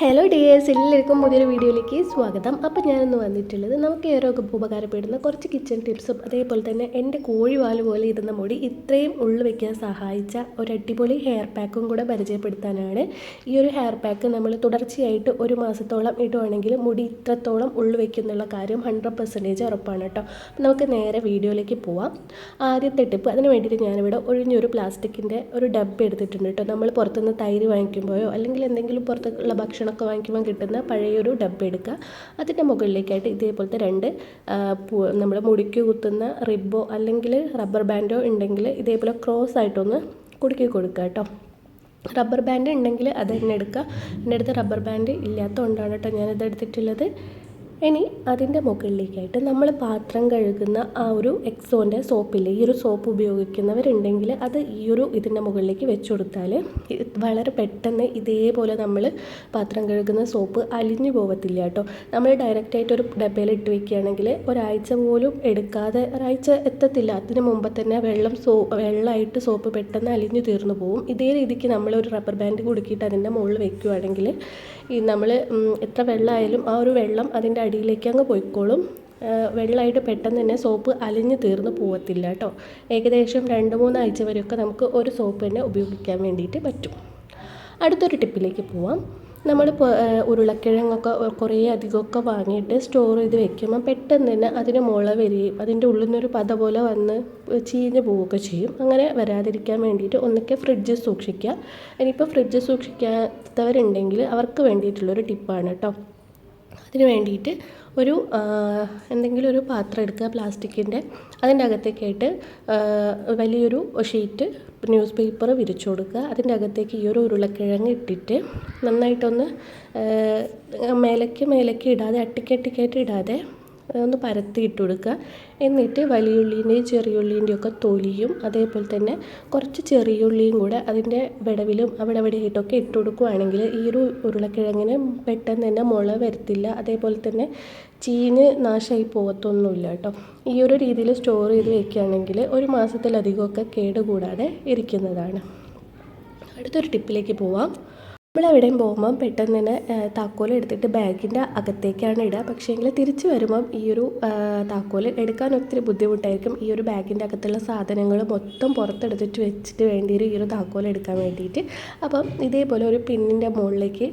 Hello dears എല്ലാവർക്കും പുതിയൊരു വീഡിയോയിലേക്ക് സ്വാഗതം. അപ്പോൾ ഞാനിന്ന് വന്നിട്ടുള്ളത് നമുക്ക് ഏറെയൊക്കെ ഉപകാരപ്പെടുന്ന കുറച്ച് കിച്ചൺ ടിപ്സും അതേപോലെ തന്നെ എന്റെ കോഴിവാൽ പോലെ ഇരുന്ന മുടി ഇത്രയും ഉള്ളു വെക്കാൻ സഹായിച്ച ഒരു അടിപൊളി ഹെയർ പാക്കും കൂടെ പരിചയപ്പെടുത്താനാണ്. ഈ ഒരു ഹെയർ പാക്ക് നമ്മൾ തുടർച്ചയായിട്ട് ഒരു മാസത്തോളം ഇടുവാണെങ്കിൽ മുടി ഇത്രത്തോളം ഉള്ളു വെക്കുന്നുള്ള കാര്യം ഹൺഡ്രഡ് പെർസെന്റേജ് ഉറപ്പാണ് കേട്ടോ. നമുക്ക് നേരെ വീഡിയോയിലേക്ക് പോവാം. ആദ്യത്തെ ടിപ്പ് അതിന് വേണ്ടിയിട്ട് ഞാനിവിടെ ഒഴിഞ്ഞൊരു പ്ലാസ്റ്റിക്കിന്റെ ഒരു ഡബ്ബ എടുത്തിട്ടുണ്ട് കേട്ടോ. നമ്മൾ പുറത്തുനിന്ന് തൈര് വാങ്ങിക്കുമ്പോഴോ അല്ലെങ്കിൽ എന്തെങ്കിലും പുറത്തുള്ള ഭക്ഷണമൊക്കെ വാങ്ങിക്കുമ്പോൾ കിട്ടുന്ന പഴയൊരു ഡബ്ബ എടുക്കുക. അതിന്റെ മുകളിലേക്കായിട്ട് ഇതേപോലത്തെ രണ്ട് നമ്മൾ മുടിക്ക് കുത്തുന്ന റിബോ അല്ലെങ്കിൽ റബ്ബർ ബാൻഡോ ഉണ്ടെങ്കിൽ ഇതേപോലെ ക്രോസ് ആയിട്ടൊന്ന് കുടുക്കി കൊടുക്കുക കേട്ടോ. റബ്ബർ ബാൻഡ് ഉണ്ടെങ്കിൽ അത് തന്നെ എടുക്കുക. എന്റെ അടുത്ത് റബ്ബർ ബാൻഡ് ഇല്ലാത്തതുകൊണ്ടാണ് കേട്ടോ ഞാനിത് എടുത്തിട്ടുള്ളത്. ഇനി അതിന്റെ മുകളിലേക്കായിട്ട് നമ്മൾ പാത്രം കഴുകുന്ന ആ ഒരു എക്സോന്റെ സോപ്പില്ലേ ഈ ഒരു സോപ്പ് ഉപയോഗിക്കുന്നവരുണ്ടെങ്കിൽ അത് ഈ ഒരു ഇതിന്റെ മുകളിലേക്ക് വെച്ച് കൊടുത്താൽ വളരെ പെട്ടെന്ന് ഇതേപോലെ നമ്മൾ പാത്രം കഴുകുന്ന സോപ്പ് അലിഞ്ഞു പോകത്തില്ല കേട്ടോ. നമ്മൾ ഡയറക്റ്റായിട്ട് ഒരു ഡബയിൽ ഇട്ട് വെക്കുകയാണെങ്കിൽ ഒരാഴ്ച പോലും എടുക്കാതെ ഒരാഴ്ച എത്തത്തില്ല. അതിന് മുമ്പ് തന്നെ വെള്ളം സോ വെള്ളമായിട്ട് സോപ്പ് പെട്ടെന്ന് അലിഞ്ഞു തീർന്നു പോകും ഇതേ രീതിക്ക് നമ്മൾ ഒരു റബ്ബർ ബാൻഡ് കുടുക്കിയിട്ട് അതിന്റെ മുകളിൽ വെക്കുകയാണെങ്കിൽ ഈ നമ്മൾ എത്ര വെള്ളമായാലും ആ ഒരു വെള്ളം അതിന്റെ അടിയിലേക്ക് അങ്ങ് പോയിക്കോളും. വെള്ളമായിട്ട് പെട്ടെന്ന് തന്നെ സോപ്പ് അലിഞ്ഞു തീർന്ന് പോകത്തില്ല കേട്ടോ. ഏകദേശം രണ്ട് മൂന്നാഴ്ച വരെയൊക്കെ നമുക്ക് ഒരു സോപ്പ് തന്നെ ഉപയോഗിക്കാൻ വേണ്ടിയിട്ട് പറ്റും. അടുത്തൊരു ടിപ്പിലേക്ക് പോവാം. നമ്മൾ ഉരുളക്കിഴങ്ങൊക്കെ കുറേ അധികമൊക്കെ വാങ്ങിയിട്ട് സ്റ്റോർ ചെയ്ത് വെക്കുമ്പോൾ പെട്ടെന്ന് തന്നെ അതിന് മുള വരികയും അതിന്റെ ഉള്ളിൽ നിന്നൊരു പത പോലെ വന്ന് ചീഞ്ഞ് പോവുകയൊക്കെ ചെയ്യും. അങ്ങനെ വരാതിരിക്കാൻ വേണ്ടിയിട്ട് ഒന്നൊക്കെ ഫ്രിഡ്ജ് സൂക്ഷിക്കുക. ഇനിയിപ്പോൾ ഫ്രിഡ്ജ് സൂക്ഷിക്കാത്തവരുണ്ടെങ്കിൽ അവർക്ക് വേണ്ടിയിട്ടുള്ളൊരു ടിപ്പാണ് കേട്ടോ. അതിന് വേണ്ടിയിട്ട് ഒരു എന്തെങ്കിലും ഒരു പാത്രം എടുക്കുക പ്ലാസ്റ്റിക്കിന്റെ. അതിന്റെ അകത്തേക്കായിട്ട് വലിയൊരു ഷീറ്റ് ന്യൂസ് പേപ്പർ വിരിച്ചു കൊടുക്കുക. അതിന്റെ അകത്തേക്ക് ഈ ഒരു ഉരുളക്കിഴങ്ങ് ഇട്ടിട്ട് നന്നായിട്ടൊന്ന് മേലേക്ക് മേലേക്ക് ഇടാതെ അട്ടിക്കട്ടിക്കായിട്ട് ഇടാതെ ഒന്ന് പരത്തി ഇട്ട് കൊടുക്കുക. എന്നിട്ട് വലിയുള്ളീന്റെയും ചെറിയുള്ളീന്റെയും ഒക്കെ തൊലിയും അതേപോലെ തന്നെ കുറച്ച് ചെറിയുള്ളിയും കൂടെ അതിന്റെ വിടവിലും അവിടെ ആയിട്ടൊക്കെ ഇട്ട് കൊടുക്കുകയാണെങ്കിൽ ഈ ഒരു ഉരുളക്കിഴങ്ങിന് പെട്ടെന്ന് തന്നെ മുള വരത്തില്ല. അതേപോലെ തന്നെ ചീഞ്ഞ് നാശമായി പോകത്തൊന്നുമില്ല കേട്ടോ. ഈ ഒരു രീതിയിൽ സ്റ്റോർ ചെയ്ത് വെക്കുകയാണെങ്കിൽ ഒരു മാസത്തിലധികമൊക്കെ കേടുകൂടാതെ ഇരിക്കുന്നതാണ്. അടുത്തൊരു ടിപ്പിലേക്ക് പോവാം. നമ്മൾ എവിടെയും പോകുമ്പം പെട്ടെന്ന് തന്നെ താക്കോൽ എടുത്തിട്ട് ബാഗിന്റെ അകത്തേക്കാണ് ഇടുക. പക്ഷേ എങ്കിൽ തിരിച്ച് വരുമ്പം ഈ ഒരു താക്കോൽ എടുക്കാൻ ഒത്തിരി ബുദ്ധിമുട്ടായിരിക്കും. ഈ ഒരു ബാഗിന്റെ അകത്തുള്ള സാധനങ്ങൾ മൊത്തം പുറത്തെടുത്തിട്ട് വെച്ചിട്ട് വേണ്ടി ഈ ഒരു താക്കോൽ എടുക്കാൻ വേണ്ടിയിട്ട്. അപ്പം ഇതേപോലെ ഒരു പിന്നിന്റെ മുകളിലേക്ക്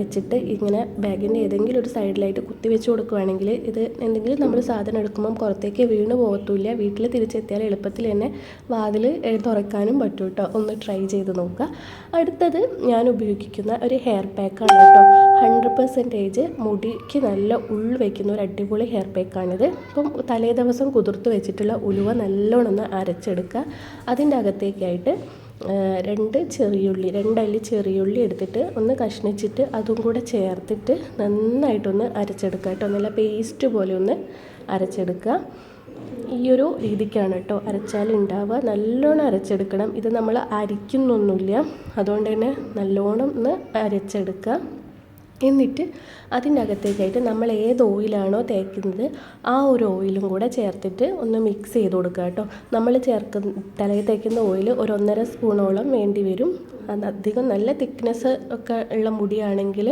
വെച്ചിട്ട് ഇങ്ങനെ ബാഗിന്റെ ഏതെങ്കിലും ഒരു സൈഡിലായിട്ട് കുത്തി വെച്ച് കൊടുക്കുകയാണെങ്കിൽ ഇത് എന്തെങ്കിലും നമ്മൾ സാധനം എടുക്കുമ്പം പുറത്തേക്ക് വീണ് പോകത്തില്ല വീട്ടിൽ തിരിച്ചെത്തിയാൽ എളുപ്പത്തിൽ തന്നെ വാതിൽ തുറക്കാനും പറ്റും കേട്ടോ ഒന്ന് ട്രൈ ചെയ്ത് നോക്കുക. അടുത്തത് ഞാൻ ഉപയോഗിക്കുന്ന ഒരു ഹെയർ പാക്കാണ് കേട്ടോ. ഹൺഡ്രഡ് പെർസെന്റേജ് മുടിക്ക് നല്ല ഉള്ളു വയ്ക്കുന്ന ഒരു അടിപൊളി ഹെയർ പാക്കാണിത് ഇപ്പം തലേ ദിവസം കുതിർത്ത് വെച്ചിട്ടുള്ള ഉലുവ നല്ലോണം അരച്ചെടുക്കുക. അതിന്റെ അകത്തേക്കായിട്ട് രണ്ട് ചെറിയുള്ളി രണ്ടല്ലി ചെറിയുള്ളി എടുത്തിട്ട് ഒന്ന് കഷ്ണിച്ചിട്ട് അതും കൂടെ ചേർത്തിട്ട് നന്നായിട്ടൊന്ന് അരച്ചെടുക്കുക കേട്ടോ. നല്ല പേസ്റ്റ് പോലെ ഒന്ന് അരച്ചെടുക്കുക. ഈ ഒരു രീതിക്കാണ് കേട്ടോ അരച്ചാൽ ഉണ്ടാവുക നല്ലോണം അരച്ചെടുക്കണം. ഇത് നമ്മൾ അരിക്കുന്നൊന്നുമില്ല. അതുകൊണ്ട് തന്നെ നല്ലോണം ഒന്ന് അരച്ചെടുക്കുക. എന്നിട്ട് അതിനകത്തേക്കായിട്ട് നമ്മൾ ഏത് ഓയിലാണോ തേക്കുന്നത് ആ ഒരു ഓയിലും കൂടെ ചേർത്തിട്ട് ഒന്ന് മിക്സ് ചെയ്ത് കൊടുക്കുക കേട്ടോ. നമ്മൾ ചേർക്കുന്ന തലയിൽ തേക്കുന്ന ഓയിൽ ഒരു ഒന്നര സ്പൂണോളം വേണ്ടി വരും. അധികം നല്ല തിക്നെസ് ഒക്കെ ഉള്ള മുടിയാണെങ്കിൽ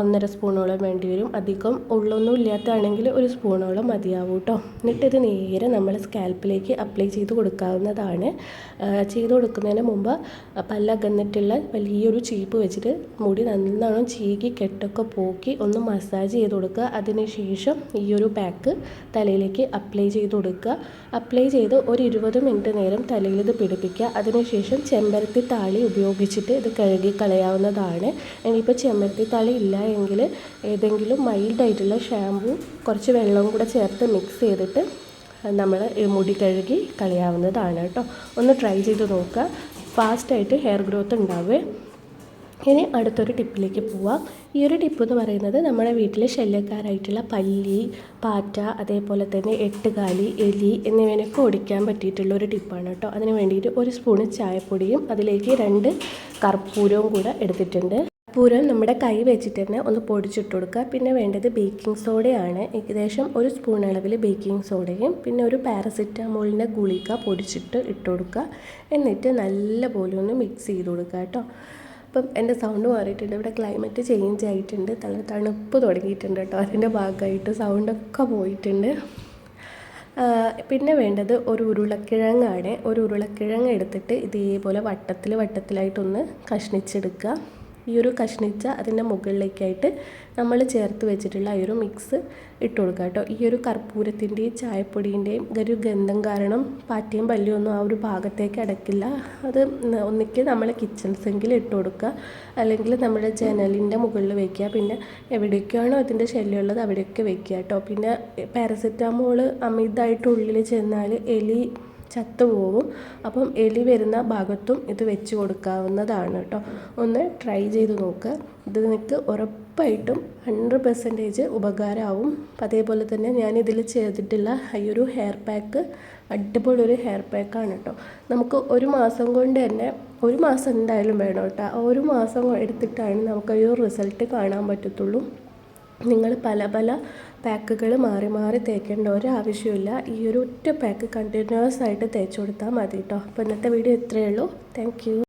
ഒന്നര സ്പൂണോളം വേണ്ടി വരും. അധികം ഉള്ളൊന്നും ഇല്ലാത്തതാണെങ്കിൽ ഒരു സ്പൂണോളം മതിയാവും കേട്ടോ. എന്നിട്ടിത് നേരെ നമ്മൾ സ്കാൽപ്പിലേക്ക് അപ്ലൈ ചെയ്ത് കൊടുക്കാവുന്നതാണ്. ചെയ്ത് കൊടുക്കുന്നതിന് മുമ്പ് പല്ലകന്നിട്ടുള്ള വലിയൊരു ചീപ്പ് വെച്ചിട്ട് മുടി നല്ലോണം ചീകി കെട്ടൊക്കെ പോക്കി ഒന്ന് മസാജ് ചെയ്ത് കൊടുക്കുക. അതിനുശേഷം ഈ ഒരു പാക്ക് തലയിലേക്ക് അപ്ലൈ ചെയ്ത് കൊടുക്കുക. അപ്ലൈ ചെയ്ത് ഒരു ഇരുപത് മിനിറ്റ് നേരം തലയിൽ ഇത് പിടിപ്പിക്കുക. അതിനുശേഷം ചെമ്പരത്തി താളി ഉപയോഗിച്ചിട്ട് ഇത് കഴുകി കളയാവുന്നതാണ്. ഇനിയിപ്പോൾ ചെമ്പരത്തി താളി ഇല്ല എങ്കിൽ ഏതെങ്കിലും മൈൽഡായിട്ടുള്ള ഷാമ്പു കുറച്ച് വെള്ളവും കൂടെ ചേർത്ത് മിക്സ് ചെയ്തിട്ട് നമ്മൾ മുടി കഴുകി കളയാവുന്നതാണ് കേട്ടോ. ഒന്ന് ട്രൈ ചെയ്ത് നോക്കുക. ഫാസ്റ്റായിട്ട് ഹെയർ ഗ്രോത്ത് ഉണ്ടാവേ ഇനി അടുത്തൊരു ടിപ്പിലേക്ക് പോവാം. ഈ ഒരു ടിപ്പ് എന്ന് പറയുന്നത് നമ്മുടെ വീട്ടിലെ ശല്യക്കാരായിട്ടുള്ള പല്ലി പാറ്റ അതേപോലെ തന്നെ എട്ടുകാലി എലി എന്നിവനൊക്കെ ഓടിക്കാൻ പറ്റിയിട്ടുള്ള ഒരു ടിപ്പാണ് കേട്ടോ. അതിന് വേണ്ടിയിട്ട് ഒരു സ്പൂണ് ചായപ്പൊടിയും അതിലേക്ക് രണ്ട് കർപ്പൂരവും കൂടെ എടുത്തിട്ടുണ്ട്. കർപ്പൂരം നമ്മുടെ കൈ വെച്ചിട്ട് തന്നെ ഒന്ന് പൊടിച്ചിട്ട് കൊടുക്കുക. പിന്നെ വേണ്ടത് ബേക്കിംഗ് സോഡയാണ്. ഏകദേശം ഒരു സ്പൂൺ അളവിൽ ബേക്കിംഗ് സോഡയും പിന്നെ ഒരു പാരസിറ്റമോളിന്റെ ഗുളിക പൊടിച്ചിട്ട് ഇട്ട് കൊടുക്കുക. എന്നിട്ട് നല്ലപോലെ ഒന്ന് മിക്സ് ചെയ്ത് കൊടുക്കുക കേട്ടോ. അപ്പം എന്റെ സൗണ്ട് മാറിയിട്ടുണ്ട്. ഇവിടെ ക്ലൈമറ്റ് ചേഞ്ച് ആയിട്ടുണ്ട്. തല തണുപ്പ് തുടങ്ങിയിട്ടുണ്ട് കേട്ടോ. അതിന്റെ ഭാഗമായിട്ട് സൗണ്ടൊക്കെ പോയിട്ടുണ്ട്. പിന്നെ വേണ്ടത് ഒരു ഉരുളക്കിഴങ്ങാണ്. ഒരു ഉരുളക്കിഴങ്ങ് എടുത്തിട്ട് ഇതേപോലെ വട്ടത്തിൽ വട്ടത്തിലായിട്ടൊന്ന് കഷ്ണിച്ചെടുക്കുക. ഈ ഒരു കഷ്ണിച്ച അതിന്റെ മുകളിലേക്കായിട്ട് നമ്മൾ ചേർത്ത് വെച്ചിട്ടുള്ള ഈ ഒരു മിക്സ് ഇട്ട് കൊടുക്കുക കേട്ടോ. ഈ ഒരു കർപ്പൂരത്തിന്റെയും ചായപ്പൊടിന്റെയും ഒരു ഗന്ധം കാരണം പാറ്റയും പല്ലിയും ഒന്നും ആ ഒരു ഭാഗത്തേക്ക് അടക്കില്ല. അത് ഒന്നിക്ക് നമ്മൾ കിച്ചൺ സിങ്കിൽ ഇട്ട് കൊടുക്കുക. അല്ലെങ്കിൽ നമ്മുടെ ജനലിന്റെ മുകളിൽ വെക്കുക. പിന്നെ എവിടേക്കാണോ അതിന്റെ ശല്യമുള്ളത് അവിടെയൊക്കെ വെക്കുക കേട്ടോ. പിന്നെ പാരസെറ്റാമോൾ അമിതമായിട്ട് ഉള്ളിൽ ചെന്നാൽ എലി ചത്തുപോകും അപ്പം എലി വരുന്ന ഭാഗത്തും ഇത് വെച്ച് കൊടുക്കാവുന്നതാണ് കേട്ടോ. ഒന്ന് ട്രൈ ചെയ്ത് നോക്കുക ഇത് നിങ്ങൾക്ക് ഉറപ്പായിട്ടും ഹൺഡ്രഡ് പെർസെന്റേജ് ഉപകാരമാവും. അതേപോലെ തന്നെ ഞാൻ ഇതിൽ ചെയ്തിട്ടുള്ള ഈ ഒരു ഹെയർ പാക്ക് അടിപൊളി ഒരു ഹെയർ പാക്കാണ് കേട്ടോ. നമുക്ക് ഒരു മാസം കൊണ്ട് തന്നെ ഒരു മാസം എന്തായാലും വേണം കേട്ടോ. ഒരു മാസം എടുത്തിട്ടാണ് നമുക്ക് ഈ ഒരു റിസൾട്ട് കാണാൻ പറ്റത്തുള്ളൂ. നിങ്ങൾ പല പല പാക്കുകൾ മാറി മാറി തേക്കേണ്ട ഒരു ആവശ്യമില്ല ഈ ഒരു ഒറ്റ പാക്ക് കണ്ടിന്യൂസ് ആയിട്ട് തേച്ച് കൊടുത്താൽ മതി കേട്ടോ അപ്പോൾ ഇന്നത്തെ വീഡിയോ ഇത്രയേ ഉള്ളൂ. താങ്ക്